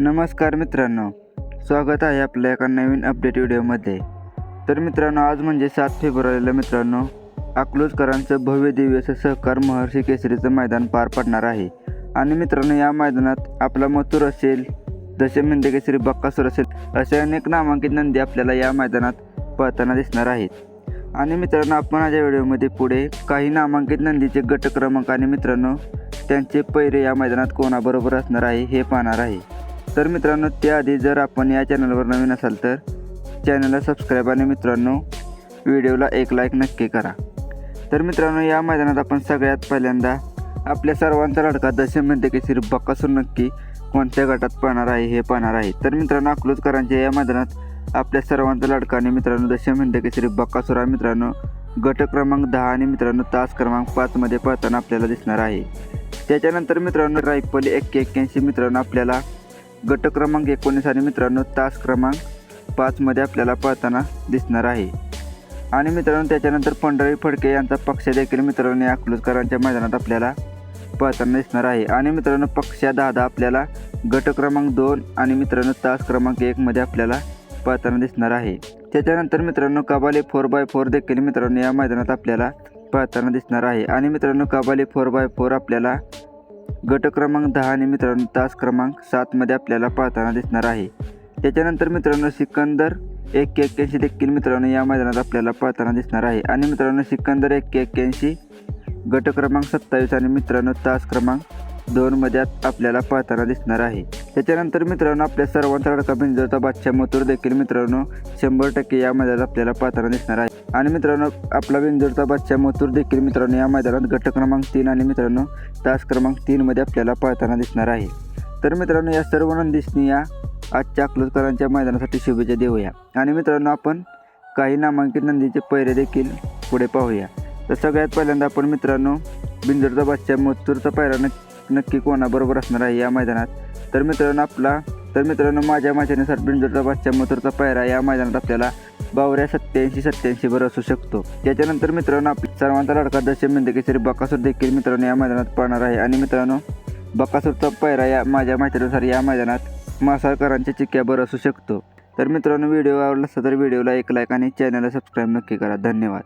नमस्कार मित्रांनो स्वागत आहे आपल्या एका नवीन अपडेट व्हिडिओमध्ये तर मित्रांनो आज म्हणजे सात फेब्रुवारीला मित्रांनो अकलूजकरांचं भव्य दिव्य असं सहकार महर्षी केसरीचं मैदान पार पडणार आहे. आणि मित्रांनो या मैदानात आपला मथुर असेल दशमिंद केसरी बक्कासूर असेल असे अनेक नामांकित नंदी आपल्याला या मैदानात पळताना दिसणार आहेत. आणि मित्रांनो आपण माझ्या व्हिडिओमध्ये पुढे काही नामांकित नंदीचे गट क्रमांक आणि मित्रांनो त्यांचे पैरे या मैदानात कोणाबरोबर असणार आहे हे पाहणार आहे. तर मित्रांनो त्याआधी जर आपण या चॅनलवर नवीन असाल तर चॅनलला सबस्क्राईब आणि मित्रांनो व्हिडिओला एक लाईक नक्की करा. तर मित्रांनो या मैदानात आपण सगळ्यात पहिल्यांदा आपल्या सर्वांचा लढका दशमध्ये केसरी बक्कासूर नक्की कोणत्या गटात पाहणार आहे हे पाहणार आहे. तर मित्रांनो अकलूजकरांच्या या मैदानात आपल्या सर्वांचा लढका आणि मित्रांनो दशमध्ये केसरी बक्कासूर मित्रांनो गट क्रमांक दहा आणि मित्रांनो तास क्रमांक पाचमध्ये पळताना आपल्याला दिसणार आहे. त्याच्यानंतर मित्रांनो रायपली एक्के एक्क्याऐंशी मित्रांनो आपल्याला गट क्रमांक एकोणीस आणि मित्रांनो तास क्रमांक पाचमध्ये आपल्याला पाहताना दिसणार आहे. आणि मित्रांनो त्याच्यानंतर पंढरी फडके यांचा पक्ष देखील मित्रांनो या अकलूजकरांच्या मैदानात आपल्याला पाहताना दिसणार आहे. आणि मित्रांनो पक्षा दादा आपल्याला गट क्रमांक दोन आणि मित्रांनो तास क्रमांक एकमध्ये आपल्याला पाहताना दिसणार आहे. त्याच्यानंतर मित्रांनो कबाली फोर बाय फोर देखील मित्रांनो या मैदानात आपल्याला पाहताना दिसणार आहे. आणि मित्रांनो कबाली फोर बाय फोर आपल्याला गट क्रमांक दहा आणि मित्रांनो तास क्रमांक सातमध्ये आपल्याला पळताना दिसणार आहे. त्याच्यानंतर मित्रांनो सिकंदर एक एक्क्याऐंशी देखील मित्रांनो या मैदानात आपल्याला पळताना दिसणार आहे. आणि मित्रांनो सिकंदर एक एक्क्याऐंशी गट क्रमांक सत्तावीस आणि मित्रांनो तास क्रमांक दोनमध्ये आपल्याला पळताना दिसणार आहे. त्याच्यानंतर मित्रांनो आपल्या सर्वांचा लडका बिंजरचा बादशाह मथुर देखील मित्रांनो शंभर टक्के या मैदानात आपल्याला पळताना दिसणार आहे. आणि मित्रांनो आपला बिंजोरचा बादशाह मथुर देखील मित्रांनो या मैदानात गट क्रमांक तीन आणि मित्रांनो तास क्रमांक तीनमध्ये आपल्याला पळताना दिसणार आहे. तर मित्रांनो या सर्व नंदिसनी या आजच्या अकलूजकरांच्या मैदानासाठी शुभेच्छा देऊया. आणि मित्रांनो आपण काही नामांकित नंदीचे पैरे देखील पुढे पाहूया. तर सगळ्यात पहिल्यांदा आपण मित्रांनो बिंजोरचा बादशाह मथुरचा पायरा नक्की नक्की कोणाबरोबर असणार आहे या मैदानात? तर मित्रांनो आपला तर मित्रांनो माझ्या माझ्यानुसार बिंजोरचा बादशाह मथुरचा पायरा या मैदानात आपल्याला बावऱ्या सत्याऐंशी सत्याऐंशी वर असू शकतो. त्याच्यानंतर मित्रांनो आपल्या सर्वांचा लडका दशमिंद म्हणजे केसरी बकासूर देखील मित्रांनो या मैदानात पाहणार आहे. आणि मित्रांनो बकासूरचा पायरा या माझ्या माहितीनुसार या मैदानात मासाळकरांच्या चिक्क्यावर असू शकतो. तर मित्रांनो व्हिडिओ आवडला असता तर व्हिडिओला एक लाईक आणि चॅनलला सबस्क्राईब नक्की करा. धन्यवाद.